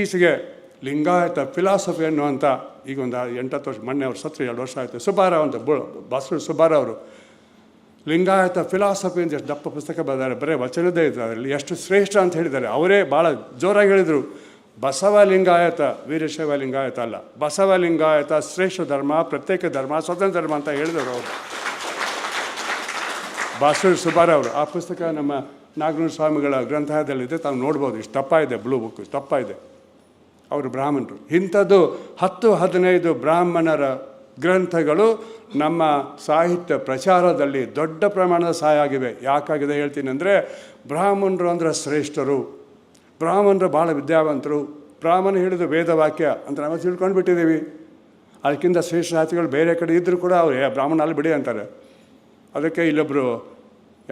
ಇತ್ತೀಚೆಗೆ ಲಿಂಗಾಯತ ಫಿಲಾಸಫಿ ಅನ್ನುವಂಥ ಈಗ ಒಂದು ಎಂಟತ್ತು ವರ್ಷ, ಮೊನ್ನೆ ಅವ್ರು ಸತ್ರ ಎರಡು ವರ್ಷ ಆಯಿತು. ಸುಬ್ಬಾರಾವ್ ಅಂತ ಬು ಬಸವ ಅವರು. ಲಿಂಗಾಯತ ಫಿಲಾಸಫಿ ಅಂತ ಎಷ್ಟು ದಪ್ಪ ಪುಸ್ತಕ ಬರೆದಾರೆ, ಬರೀ ವಚನದೇ ಇದೆ ಅದರಲ್ಲಿ. ಎಷ್ಟು ಶ್ರೇಷ್ಠ ಅಂತ ಹೇಳಿದ್ದಾರೆ. ಅವರೇ ಭಾಳ ಜೋರಾಗಿ ಹೇಳಿದರು. ಬಸವ ಲಿಂಗಾಯತ, ವೀರಶೈವ ಲಿಂಗಾಯತ ಅಲ್ಲ. ಬಸವ ಲಿಂಗಾಯತ ಶ್ರೇಷ್ಠ ಧರ್ಮ, ಪ್ರತ್ಯೇಕ ಧರ್ಮ, ಸ್ವತಂತ್ರ ಧರ್ಮ ಅಂತ ಹೇಳಿದರು ಅವರು. ಬಾಸೂರು ಅವರು. ಆ ಪುಸ್ತಕ ನಮ್ಮ ನಾಗನೂರು ಸ್ವಾಮಿಗಳ ಗ್ರಂಥಾಲಯದಲ್ಲಿದೆ. ತಾವು ನೋಡ್ಬೋದು. ಇಷ್ಟು ದಪ್ಪ ಇದೆ ಬ್ಲೂ ಬುಕ್ ದಪ್ಪ ಇದೆ ಅವರು ಬ್ರಾಹ್ಮಣರು. ಇಂಥದ್ದು ಹತ್ತು ಹದಿನೈದು ಬ್ರಾಹ್ಮಣರ ಗ್ರಂಥಗಳು ನಮ್ಮ ಸಾಹಿತ್ಯ ಪ್ರಚಾರದಲ್ಲಿ ದೊಡ್ಡ ಪ್ರಮಾಣದ ಸಹಾಯ ಆಗಿವೆ. ಯಾಕಾಗಿದೆ ಹೇಳ್ತೀನಿ ಅಂದರೆ ಬ್ರಾಹ್ಮಣರು ಅಂದರೆ ಶ್ರೇಷ್ಠರು. ಬ್ರಾಹ್ಮಣರು ಭಾಳ ವಿದ್ಯಾವಂತರು. ಬ್ರಾಹ್ಮಣ ಹಿಡಿದು ವೇದವಾಕ್ಯ ಅಂತ ನಾವು ತಿಳ್ಕೊಂಡು ಬಿಟ್ಟಿದ್ದೀವಿ ಅದಕ್ಕಿಂತ ಶ್ರೇಷ್ಠ ಸಾಹಿತಿಗಳು ಬೇರೆ ಕಡೆ ಇದ್ದರೂ ಕೂಡ ಅವರು ಬ್ರಾಹ್ಮಣ ಅಲ್ಲಿ ಬಿಡಿ ಅಂತಾರೆ. ಅದಕ್ಕೆ ಇಲ್ಲೊಬ್ಬರು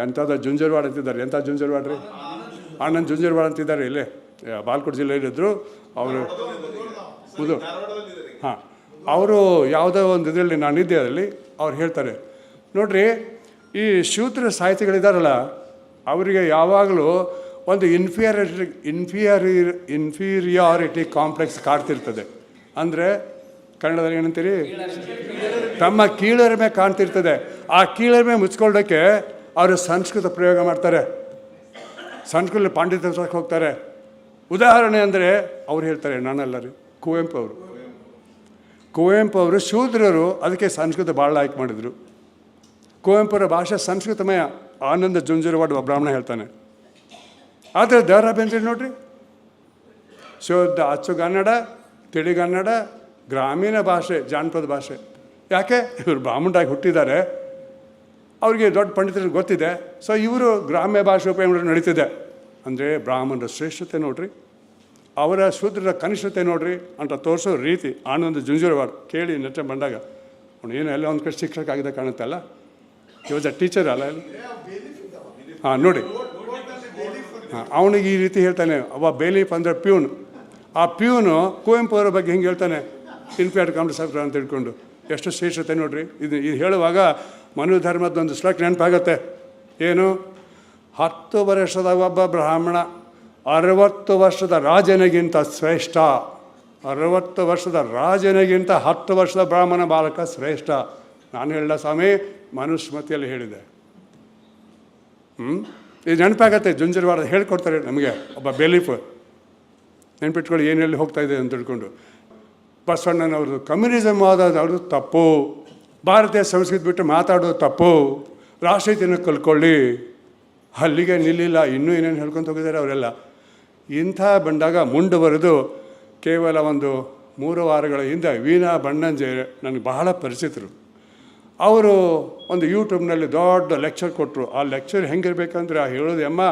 ಎಂಥದ್ದು ಜುಂಜರ್ವಾಡ್ ಅಂತಿದ್ದಾರೆ. ಎಂಥ ಜುಂಜರ್ವಾಡ್ರಿ ಅಣ್ಣನ ಜುಂಜರ್ವಾಡ್ ಅಂತಿದ್ದಾರೆ ಇಲ್ಲೇ. ಬಾಲ್ಕೋಟ್ ಜಿಲ್ಲೆಯಲ್ಲಿದ್ದರು ಅವರು ಹೌದು ಹಾಂ ಅವರು ಯಾವುದೋ ಒಂದು ಇದರಲ್ಲಿ ನಾನಿದ್ದೆ ಅದರಲ್ಲಿ ಅವ್ರು ಹೇಳ್ತಾರೆ ನೋಡ್ರಿ ಈ ಶೂದ್ರ ಸಾಹಿತಿಗಳಿದ್ದಾರಲ್ಲ ಅವರಿಗೆ ಯಾವಾಗಲೂ ಒಂದು ಇನ್ಫಿಯರಿಟಿ ಇನ್ಫಿಯರಿ ಇನ್ಫೀರಿಯಾರಿಟಿ ಕಾಂಪ್ಲೆಕ್ಸ್ ಕಾಡ್ತಿರ್ತದೆ ಅಂದರೆ ಕನ್ನಡದಲ್ಲಿ ಏನಂತೀರಿ? ತಮ್ಮ ಕೀಳರಿಮೆ ಕಾಣ್ತಿರ್ತದೆ. ಆ ಕೀಳರಿಮೆ ಮುಚ್ಕೊಳ್ಳೋಕ್ಕೆ ಅವರು ಸಂಸ್ಕೃತ ಪ್ರಯೋಗ ಮಾಡ್ತಾರೆ. ಸಂಸ್ಕೃತ ಪಾಂಡಿತ್ಯಕ್ಕೆ ಹೋಗ್ತಾರೆ. ಉದಾಹರಣೆ ಅಂದರೆ ಅವ್ರು ಹೇಳ್ತಾರೆ ನಾನಲ್ಲ ರೀ ಕುವೆಂಪು ಅವರು. ಕುವೆಂಪು ಅವರು ಶೂದ್ರರು, ಅದಕ್ಕೆ ಸಂಸ್ಕೃತ ಭಾಳ ಆಯ್ಕೆ ಮಾಡಿದರು. ಕುವೆಂಪುರ ಭಾಷೆ ಸಂಸ್ಕೃತಮಯ, ಆನಂದ ಜುಂಜುರವಾಡ ಬ್ರಾಹ್ಮಣ ಹೇಳ್ತಾನೆ. ಆದರೆ ದ ರಾ ಬೇಂದ್ರೆ ನೋಡ್ರಿ ಶುದ್ಧ ಅಚ್ಚುಗನ್ನಡ ತಿಳಿಗನ್ನಡ ಗ್ರಾಮೀಣ ಭಾಷೆ, ಜಾನಪದ ಭಾಷೆ. ಯಾಕೆ? ಇವರು ಬ್ರಾಹ್ಮಣರಾಗಿ ಹುಟ್ಟಿದ್ದಾರೆ. ಅವ್ರಿಗೆ ದೊಡ್ಡ ಪಂಡಿತರಿಗೆ ಗೊತ್ತಿದೆ. ಸೊ ಇವರು ಗ್ರಾಮ್ಯ ಭಾಷೆ ಉಪಯೋಗ ನಡೀತಿದೆ. ಅಂದರೆ ಬ್ರಾಹ್ಮಣರ ಶ್ರೇಷ್ಠತೆ ನೋಡ್ರಿ, ಅವರ ಶೂದ್ರರ ಕನಿಷ್ಠತೆ ನೋಡ್ರಿ ಅಂತ ತೋರಿಸೋ ರೀತಿ ಆನಂದ ಜುಂಜುರವಾಡ ಕೇಳಿ ನೆಟ್ಟ ಬಂದಾಗ, ಅವನು ಏನು ಎಲ್ಲ ಒಂದು ಕಡೆ ಶಿಕ್ಷಕ ಆಗಿದೆ ಕಾಣುತ್ತಲ್ಲ ಇವಾಗ ಟೀಚರ್ ಅಲ್ಲ ಹಾಂ, ನೋಡಿ. ಹಾಂ, ಅವನಿಗೆ ಈ ರೀತಿ ಹೇಳ್ತಾನೆ ಅವ ಬೇಲೀಫ್ ಅಂದರೆ ಪ್ಯೂನ್. ಆ ಪ್ಯೂನು ಕುವೆಂಪು ಅವರ ಬಗ್ಗೆ ಹಿಂಗೆ ಹೇಳ್ತಾನೆ ಇನ್ಫ್ಯಾಟ್ ಕಾಂಗ್ರೆಸ್ ಅಂತ ತಿಳ್ಕೊಂಡು ಎಷ್ಟು ಶ್ರೇಷ್ಠತೆ ನೋಡ್ರಿ, ಇದು ಇದು ಹೇಳುವಾಗ ಮನು ಧರ್ಮದ ಒಂದು ಶ್ಲೋಕ ನೆನಪಾಗತ್ತೆ. ಏನು? ಹತ್ತು ವರ್ಷದ ಒಬ್ಬ ಬ್ರಾಹ್ಮಣ, ಅರವತ್ತು ವರ್ಷದ ರಾಜನಿಗಿಂತ ಶ್ರೇಷ್ಠ, ಅರವತ್ತು ವರ್ಷದ ರಾಜನಿಗಿಂತ ಹತ್ತು ವರ್ಷದ ಬ್ರಾಹ್ಮಣ ಬಾಲಕ ಶ್ರೇಷ್ಠ. ನಾನು ಹೇಳಿದ ಸ್ವಾಮಿ, ಮನುಸ್ಮತಿಯಲ್ಲಿ ಹೇಳಿದೆ. ಹ್ಞೂ ಇದು ನೆನಪಾಗತ್ತೆ ಜುಂಜರವಾಡ ಹೇಳ್ಕೊಡ್ತಾರೆ ನಮಗೆ ಒಬ್ಬ ಬೆಲೀಫ್. ನೆನ್ಪಿಟ್ಕೊಳ್ಳಿ, ಏನು ಹೇಳಿ ಹೋಗ್ತಾ ಇದೆ ಅಂತ ತಿಳ್ಕೊಂಡು. ಬಸವಣ್ಣನವ್ರದ್ದು ಕಮ್ಯುನಿಸಮ್ ಆದವ್ರದ್ದು ತಪ್ಪು. ಭಾರತೀಯ ಸಂಸ್ಕೃತಿ ಬಿಟ್ಟು ಮಾತಾಡೋದು ತಪ್ಪು. ರಾಷ್ಟ್ರೀಯತೆಯನ್ನು ಕಲ್ಕೊಳ್ಳಿ. ಅಲ್ಲಿಗೆ ನಿಲ್ಲಿಲ್ಲ, ಇನ್ನೂ ಏನೇನು ಹೇಳ್ಕೊಂತ ಹೋಗಿದ್ದಾರೆ ಅವರೆಲ್ಲ. ಇಂಥ ಬಂದಾಗ ಮುಂದುವರೆದು ಕೇವಲ ಒಂದು ಮೂರು ವಾರಗಳ ಹಿಂದೆ ವೀಣಾ ಬಣ್ಣಂಜೆ ನನಗೆ ಬಹಳ ಪರಿಚಿತರು. ಅವರು ಒಂದು ಯೂಟ್ಯೂಬ್ನಲ್ಲಿ ದೊಡ್ಡ ಲೆಕ್ಚರ್ ಕೊಟ್ಟರು ಆ ಲೆಕ್ಚರ್ ಹೆಂಗಿರ್ಬೇಕಂದ್ರೆ ಆ ಹೇಳೋದು, ಅಮ್ಮ,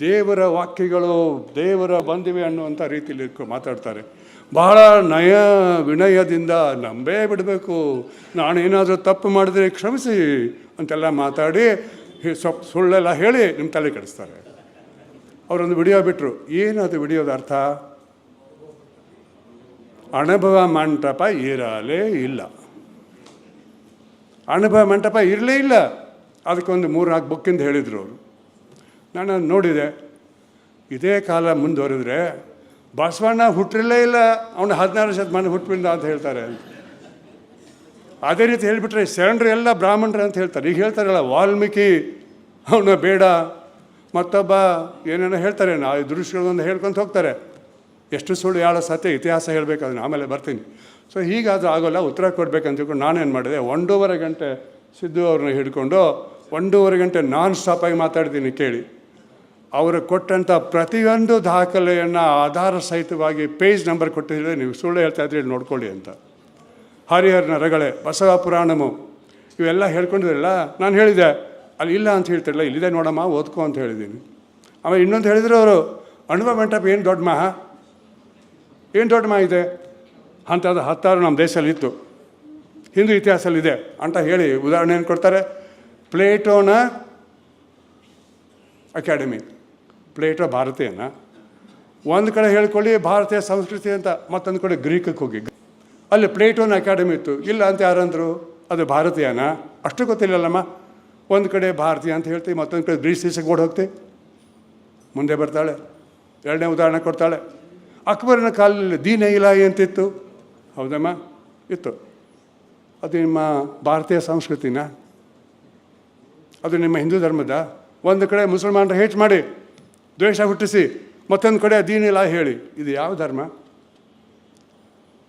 ದೇವರ ವಾಕ್ಯಗಳು ದೇವರ ಬಂದಿವೆ ಅನ್ನುವಂಥ ರೀತಿಯಲ್ಲಿ ಮಾತಾಡ್ತಾರೆ. ಬಹಳ ನಯ ವಿನಯದಿಂದ ನಂಬೇ ಬಿಡಬೇಕು. ನಾನೇನಾದರೂ ತಪ್ಪು ಮಾಡಿದರೆ ಕ್ಷಮಿಸಿ ಅಂತೆಲ್ಲ ಮಾತಾಡಿ ಸ್ವಲ್ಪ ಸುಳ್ಳೆಲ್ಲ ಹೇಳಿ ನಿಮ್ಮ ತಲೆ ಕೆಡಿಸ್ತಾರೆ. ಅವರೊಂದು ವಿಡಿಯೋ ಬಿಟ್ಟರು ಏನದು ವಿಡಿಯೋದ ಅರ್ಥ? ಅನುಭವ ಮಂಟಪ ಇರಲೇ ಇಲ್ಲ. ಅನುಭವ ಮಂಟಪ ಇರಲೇ ಇಲ್ಲ. ಅದಕ್ಕೊಂದು ಮೂರು ನಾಲ್ಕು ಬುಕ್ಕಿಂದ ಹೇಳಿದರು ಅವರು. ನಾನು ನೋಡಿದೆ. ಇದೇ ಕಾಲ ಮುಂದುವರೆದ್ರೆ ಬಸವಣ್ಣ ಹುಟ್ಟಿರಲೇ ಇಲ್ಲ. ಅವನು ಹದಿನಾರು ಶತಮಾನ ಹುಟ್ಟಿಂದ ಅಂತ ಹೇಳ್ತಾರೆ ಅದೇ ರೀತಿ ಹೇಳಿಬಿಟ್ರೆ ಶರಣರು ಎಲ್ಲ ಬ್ರಾಹ್ಮಣರು ಅಂತ ಹೇಳ್ತಾರೆ. ಈಗ ಹೇಳ್ತಾರಲ್ಲ, ವಾಲ್ಮೀಕಿ, ಅವನ ಬೇಡ, ಮತ್ತೊಬ್ಬ ಏನೇನೋ ಹೇಳ್ತಾರೆ, ನಾ ದೃಶ್ಯಗಳನ್ನು ಹೇಳ್ಕೊಂತ ಹೋಗ್ತಾರೆ. ಎಷ್ಟು ಸುಳ್ಳು ಯಾಳ ಸತ್ಯ, ಇತಿಹಾಸ ಹೇಳಬೇಕು, ಅದನ್ನ ಆಮೇಲೆ ಬರ್ತೀನಿ. ಸೊ ಹೀಗಾದರೂ ಆಗೋಲ್ಲ, ಉತ್ತರ ಕೊಡ್ಬೇಕಂತ ತಿಳ್ಕೊಂಡು ನಾನೇನು ಮಾಡಿದೆ, ಒಂದೂವರೆ ಗಂಟೆ ಸಿದ್ದು ಅವ್ರನ್ನ ಹಿಡ್ಕೊಂಡು, ಒಂದೂವರೆ ಗಂಟೆ ನಾನ್ ಸ್ಟಾಪಾಗಿ ಮಾತಾಡ್ತೀನಿ ಕೇಳಿ. ಅವರು ಕೊಟ್ಟಂಥ ಪ್ರತಿಯೊಂದು ದಾಖಲೆಯನ್ನು ಆಧಾರ ಸಹಿತವಾಗಿ ಪೇಜ್ ನಂಬರ್ ಕೊಟ್ಟಿದ್ರೆ ನೀವು ಸುಳ್ಳು ಹೇಳ್ತಾ ಇದ್ರೆ ನೋಡ್ಕೊಳ್ಳಿ ಅಂತ. ಹರಿಹರನ ರಗಳೆ ಬಸವ ಪುರಾಣಮು. ಇವೆಲ್ಲ ಹೇಳ್ಕೊಂಡಿದ್ರಲ್ಲ, ನಾನು ಹೇಳಿದೆ. ಅಲ್ಲಿ ಇಲ್ಲ ಅಂತ ಹೇಳ್ತಿರಲ್ಲ, ಇಲ್ಲಿದೆ ನೋಡಮ್ಮ, ಓದ್ಕೋ ಅಂತ ಹೇಳಿದ್ದೀನಿ. ಆಮೇಲೆ ಇನ್ನೊಂದು ಹೇಳಿದ್ರು ಅವರು, ಅಣುವ ಮಂಟಪ ಏನು ದೊಡ್ಡ ಮಹಾ? ಏನು ದೊಡ್ಡ ಮಹಾ ಇದೆ? ಅಂಥದ್ದು ಹತ್ತಾರು ನಮ್ಮ ದೇಶದಲ್ಲಿ ಇತ್ತು. ಹಿಂದೂ ಇತಿಹಾಸದಲ್ಲಿ ಇದೆ ಅಂತ ಹೇಳಿ ಉದಾಹರಣೆ ಏನು ಕೊಡ್ತಾರೆ? ಪ್ಲೇಟೋನ ಅಕಾಡೆಮಿ. ಪ್ಲೇಟೋ ಭಾರತೀಯನ. ಒಂದು ಕಡೆ ಹೇಳ್ಕೊಳ್ಳಿ ಭಾರತೀಯ ಸಂಸ್ಕೃತಿ ಅಂತ, ಮತ್ತೊಂದು ಕಡೆ ಗ್ರೀಕಕ್ಕೆ ಹೋಗಿ. ಅಲ್ಲಿ ಪ್ಲೇಟೋನ್ ಅಕಾಡೆಮಿ ಇತ್ತು. ಇಲ್ಲ ಅಂತ ಯಾರಂದರು, ಅದು ಭಾರತೀಯನ? ಅಷ್ಟು ಗೊತ್ತಿಲ್ಲಲ್ಲಮ್ಮ. ಒಂದು ಕಡೆ ಭಾರತೀಯ ಅಂತ ಹೇಳ್ತೀವಿ ಮತ್ತೊಂದು ಕಡೆ ಬ್ರಿಟಿಷ್ ದೇಶಕ್ಕೆ ಓಡಿ ಹೋಗ್ತೀವಿ ಮುಂದೆ ಬರ್ತಾಳೆ. ಎರಡನೇ ಉದಾಹರಣೆ ಕೊಡ್ತಾಳೆ. ಅಕ್ಬರನ ಕಾಲದಲ್ಲಿ ದೀನ ಇಲಾಯಿ ಅಂತಿತ್ತು. ಹೌದಮ್ಮ? ಇತ್ತು. ಅದು ನಿಮ್ಮ ಭಾರತೀಯ ಸಂಸ್ಕೃತಿನ? ಅದು ನಿಮ್ಮ ಹಿಂದೂ ಧರ್ಮದ? ಒಂದು ಕಡೆ ಮುಸಲ್ಮಾನರ ಹೇಟ್ ಮಾಡಿ, ದ್ವೇಷ ಹುಟ್ಟಿಸಿ, ಮತ್ತೊಂದು ಕಡೆ ದೀನ ಇಲ ಹೇಳಿ. ಇದು ಯಾವ ಧರ್ಮ?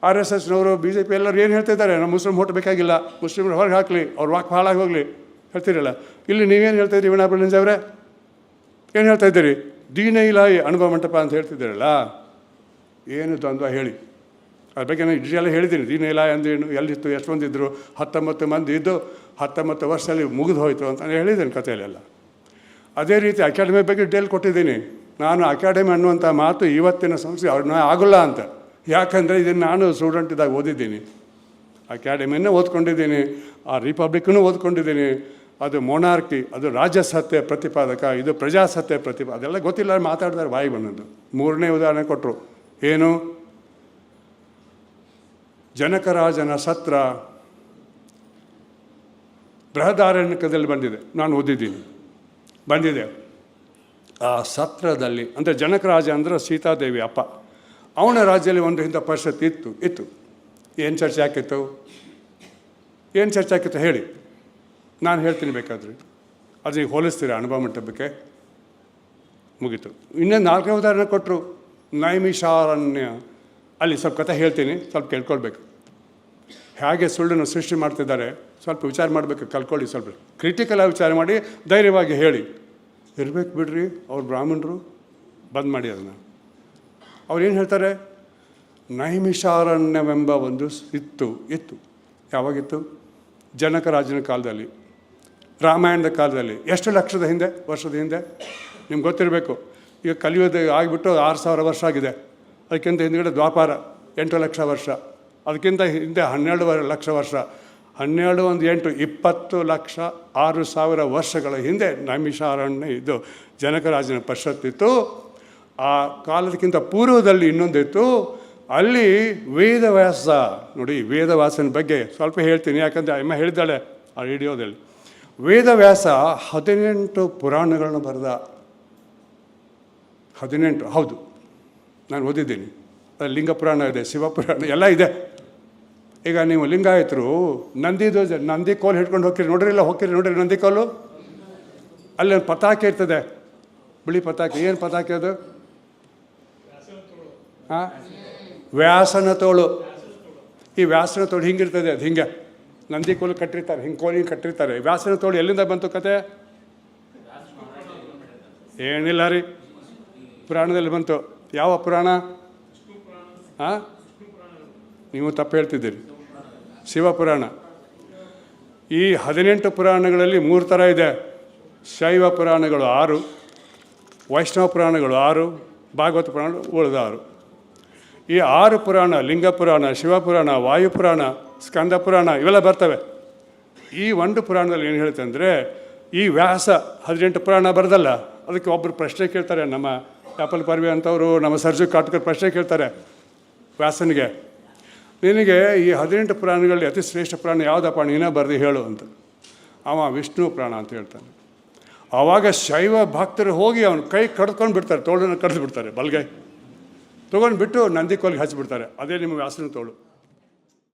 ಆರ್ ಎಸ್ ಎಸ್ನವರು ಬಿ ಜೆ ಪಿ ಎಲ್ಲರೂ ಏನು ಹೇಳ್ತಿದ್ದಾರೆ? ನಮ್ಮ ಮುಸ್ಲಿಂ ಓಟ್ ಬೇಕಾಗಿಲ್ಲ. ಮುಸ್ಲಿಮ್ರು ಹೊರಗೆ ಹಾಕಲಿ, ಅವ್ರ ವಾಕ್ ಹಾಳಾಗಿ ಹೋಗಲಿ. ಹೇಳ್ತೀರಲ್ಲ. ಇಲ್ಲಿ ನೀವೇನು ಹೇಳ್ತಾ ಇದ್ದೀರಿ ವೀಣಾ ಪ್ರಿಲಿನ್ಸ್ ಅವರೇ? ಏನು ಹೇಳ್ತಾ ಇದ್ದೀರಿ? ದೀನ ಇಲಾಯಿ ಅನುಭವ ಮಂಟಪ ಅಂತ ಹೇಳ್ತಿದ್ದೀರಲ್ಲ? ಏನು ದ್ವಂದ್ವ ಹೇಳಿ. ಅದ್ರ ಬಗ್ಗೆ ನಾನು ಇಡೀ ಎಲ್ಲ ಹೇಳಿದ್ದೀನಿ. ದೀನ ಇಲಾಯಿ ಅಂದೇನು ಎಲ್ಲಿತ್ತು ಎಷ್ಟು ಮಂದಿ ಇದ್ದರು ಹತ್ತೊಂಬತ್ತು ಮಂದಿ ಇದ್ದು, ಹತ್ತೊಂಬತ್ತು ವರ್ಷದಲ್ಲಿ ಮುಗಿದು ಹೋಯಿತು ಅಂತ ನಾನು ಹೇಳಿದ್ದೀನಿ ಕಥೆಯಲ್ಲೆಲ್ಲ. ಅದೇ ರೀತಿ ಅಕಾಡೆಮಿ ಬಗ್ಗೆ ಡೇಲ್ ಕೊಟ್ಟಿದ್ದೀನಿ. ನಾನು ಅಕಾಡೆಮಿ ಅನ್ನುವಂಥ ಮಾತು ಇವತ್ತಿನ ಸಂಸ್ಥೆ ಅವ್ರನ್ನ ಆಗೋಲ್ಲ ಅಂತ. ಯಾಕಂದರೆ ಇದನ್ನು ನಾನು ಸ್ಟೂಡೆಂಟ್ ಇದ್ದಾಗ ಓದಿದ್ದೀನಿ. ಅಕ್ಯಾಡೆಮಿಯನ್ನು ಓದ್ಕೊಂಡಿದ್ದೀನಿ, ಆ ರಿಪಬ್ಲಿಕ್ಕನ್ನು ಓದ್ಕೊಂಡಿದ್ದೀನಿ. ಅದು ಮೊನಾರ್ಕಿ ಅದು ರಾಜಸತ್ಯ ಪ್ರತಿಪಾದಕ, ಇದು ಪ್ರಜಾಸತ್ಯ ಪ್ರತಿಪಾದ ಅದೆಲ್ಲ ಗೊತ್ತಿಲ್ಲ ಮಾತಾಡಿದ್ರೆ ಬಾಯಿ ಬಂದದ್ದು. ಮೂರನೇ ಉದಾಹರಣೆ ಕೊಟ್ಟರು ಏನು? ಜನಕರಾಜನ ಸತ್ರ ಬೃಹದಾರಣ್ಯಕದಲ್ಲಿ ಬಂದಿದೆ. ನಾನು ಓದಿದ್ದೀನಿ. ಬಂದಿದೆ. ಆ ಸತ್ರದಲ್ಲಿ, ಅಂದರೆ ಜನಕರಾಜ ಅಂದ್ರೆ ಸೀತಾದೇವಿ ಅಪ್ಪ. ಅವನ ರಾಜ್ಯದಲ್ಲಿ ಒಂದು ಇಂಥ ಪರಿಷತ್ ಇತ್ತು ಇತ್ತು. ಏನು ಚರ್ಚೆ ಆಕಿತ್ತು ಏನು ಚರ್ಚೆ ಆಕಿತ್ತು ಹೇಳಿ. ನಾನು ಹೇಳ್ತೀನಿ ಬೇಕಾದ್ರೆ. ಈಗ ಹೋಲಿಸ್ತೀರ? ಅನುಭವ ಮಂಟಪಕ್ಕೆ? ಮುಗೀತು. ಇನ್ನೊಂದು ನಾಲ್ಕನೇ ಉದಾಹರಣೆ ಕೊಟ್ಟರು ನೈಮಿಷಾರಣ್ಯ. ಅಲ್ಲಿ ಸ್ವಲ್ಪ ಕಥೆ ಹೇಳ್ತೀನಿ, ಸ್ವಲ್ಪ ಕೇಳ್ಕೊಳ್ಬೇಕು. ಹೇಗೆ ಸುಳ್ಳನ್ನು ಸೃಷ್ಟಿ ಮಾಡ್ತಿದ್ದಾರೆ? ಸ್ವಲ್ಪ ವಿಚಾರ ಮಾಡಬೇಕು, ಕಲ್ಕೊಳ್ಳಿ ಸ್ವಲ್ಪ. ಕ್ರಿಟಿಕಲ್ ಆಗಿ ವಿಚಾರ ಮಾಡಿ, ಧೈರ್ಯವಾಗಿ ಹೇಳಿ. ಇರಬೇಕು ಬಿಡ್ರಿ, ಅವ್ರು ಬ್ರಾಹ್ಮಣರು. ಬಂದ್ ಮಾಡಿ ಅದನ್ನು. ಅವ್ರು ಏನು ಹೇಳ್ತಾರೆ? ನೈಮಿಷಾರಣ್ಯವೆಂಬ ಒಂದು ಇತ್ತು ಇತ್ತು. ಯಾವಾಗಿತ್ತು? ಜನಕರಾಜನ ಕಾಲದಲ್ಲಿ, ರಾಮಾಯಣದ ಕಾಲದಲ್ಲಿ. ಎಷ್ಟು ಲಕ್ಷದ ಹಿಂದೆ, ವರ್ಷದ ಹಿಂದೆ? ನಿಮ್ಗೆ ಗೊತ್ತಿರಬೇಕು. ಈಗ ಕಲಿಯೋದು ಆಗಿಬಿಟ್ಟು ಆರು ಸಾವಿರ ವರ್ಷ ಆಗಿದೆ. ಅದಕ್ಕಿಂತ ಹಿಂದ್ಗಡೆ ದ್ವಾಪಾರ, ಎಂಟು ಲಕ್ಷ ವರ್ಷ. ಅದಕ್ಕಿಂತ ಹಿಂದೆ ಹನ್ನೆರಡು ಲಕ್ಷ ವರ್ಷ. ಹನ್ನೆರಡು ಒಂದು ಎಂಟು, ಇಪ್ಪತ್ತು ಲಕ್ಷ ಆರು ಸಾವಿರ ವರ್ಷಗಳ ಹಿಂದೆ ನೈಮಿಷಾರಣ್ಯ ಇದು. ಜನಕರಾಜನ ಪರಿಷತ್ತಿತ್ತು ಆ ಕಾಲದಕ್ಕಿಂತ ಪೂರ್ವದಲ್ಲಿ ಇನ್ನೊಂದಿತ್ತು. ಅಲ್ಲಿ ವೇದವ್ಯಾಸ, ನೋಡಿ ವೇದವ್ಯಾಸನ ಬಗ್ಗೆ ಸ್ವಲ್ಪ ಹೇಳ್ತೀನಿ, ಯಾಕಂದರೆ ಅಮ್ಮ ಹೇಳಿದ್ದಾಳೆ ಆ ರೇಡಿಯೋದಲ್ಲಿ ವೇದವ್ಯಾಸ ಹದಿನೆಂಟು ಪುರಾಣಗಳನ್ನು ಬರೆದ. ಹದಿನೆಂಟು, ಹೌದು. ನಾನು ಓದಿದ್ದೀನಿ. ಲಿಂಗ ಪುರಾಣ ಇದೆ ಶಿವಪುರಾಣ ಎಲ್ಲ ಇದೆ. ಈಗ ನೀವು ಲಿಂಗಾಯತರು ನಂದಿದು ನಂದಿ ಕೋಲು ಹಿಡ್ಕೊಂಡು ಹೋಗ್ತೀರಿ. ನೋಡ್ರಿ, ಇಲ್ಲ ಹೋಗ್ತೀರಿ, ನೋಡ್ರಿ ನಂದಿ ಕೋಲು. ಅಲ್ಲಿ ಪತಾಕೆ ಇರ್ತದೆ. ಬಿಳಿ ಪತಾಕೆ, ಏನು ಪತಾಕೆ ಅದು? ವ್ಯಾಸನ ತೋಳು ಈ ವ್ಯಾಸನ ತೋಳು ಹಿಂಗಿರ್ತದೆ ಅದು, ಹಿಂಗೆ. ನಂದಿ ಕೋಲು ಕಟ್ಟಿರ್ತಾರೆ, ಹಿಂಗೆ ಕೋಲಿ ಕಟ್ಟಿರ್ತಾರೆ. ವ್ಯಾಸನ ತೋಳು ಎಲ್ಲಿಂದ ಬಂತು ಕತೆ? ಏನಿಲ್ಲ ರೀ. ಪುರಾಣದಲ್ಲಿ ಬಂತು. ಯಾವ ಪುರಾಣ? ಹಾಂ ನೀವು ತಪ್ಪು ಹೇಳ್ತಿದ್ದೀರಿ. ಶಿವಪುರಾಣ. ಈ ಹದಿನೆಂಟು ಪುರಾಣಗಳಲ್ಲಿ ಮೂರು ಥರ ಇದೆ. ಶೈವ ಪುರಾಣಗಳು ಆರು, ವೈಷ್ಣವ ಪುರಾಣಗಳು ಆರು, ಭಾಗವತ ಪುರಾಣಗಳು ಉಳಿದ ಆರು ಈ ಆರು ಪುರಾಣ, ಲಿಂಗ ಪುರಾಣ ಶಿವಪುರಾಣ ವಾಯುಪುರಾಣ ಸ್ಕಂದ ಪುರಾಣ ಇವೆಲ್ಲ ಬರ್ತವೆ. ಈ ಒಂದು ಪುರಾಣದಲ್ಲಿ ಏನು ಹೇಳುತ್ತೆ ಅಂದರೆ, ಈ ವ್ಯಾಸ ಹದಿನೆಂಟು ಪುರಾಣ ಬರೆದಲ್ಲ, ಅದಕ್ಕೆ ಒಬ್ಬರು ಪ್ರಶ್ನೆ ಕೇಳ್ತಾರೆ. ನಮ್ಮ ಆ್ಯಪಲ್ ಪರ್ವಿ ಅಂತವರು, ನಮ್ಮ ಸರ್ಜು ಕಾಟ್ಕರ್ ಪ್ರಶ್ನೆ ಕೇಳ್ತಾರೆ ವ್ಯಾಸನಿಗೆ. ನಿನಗೆ ಈ ಹದಿನೆಂಟು ಪುರಾಣಗಳಲ್ಲಿ ಅತಿ ಶ್ರೇಷ್ಠ ಪುರಾಣ ಯಾವುದಪ್ಪ? ನೀನೇ ಬರೆದು ಹೇಳು ಅಂತ. ಅವ ವಿಷ್ಣು ಪುರಾಣ ಅಂತ ಹೇಳ್ತಾನೆ. ಆವಾಗ ಶೈವ ಭಕ್ತರು ಹೋಗಿ ಅವನು ಕೈ ಕಡ್ಕೊಂಡು ಬಿಡ್ತಾರೆ ತೋಳನ್ನು ಕಡ್ದು ಬಿಡ್ತಾರೆ ಬಲ್ಗೈ. ತೊಗೊಂಡು ಬಿಟ್ಟು ನಂದಿ ಕೋಲ್ಗೆ ಹಚ್ಚಿಬಿಡ್ತಾರೆ ಅದೇ ನಿಮ್ಮ ವ್ಯಾಸನ ತೋಳು.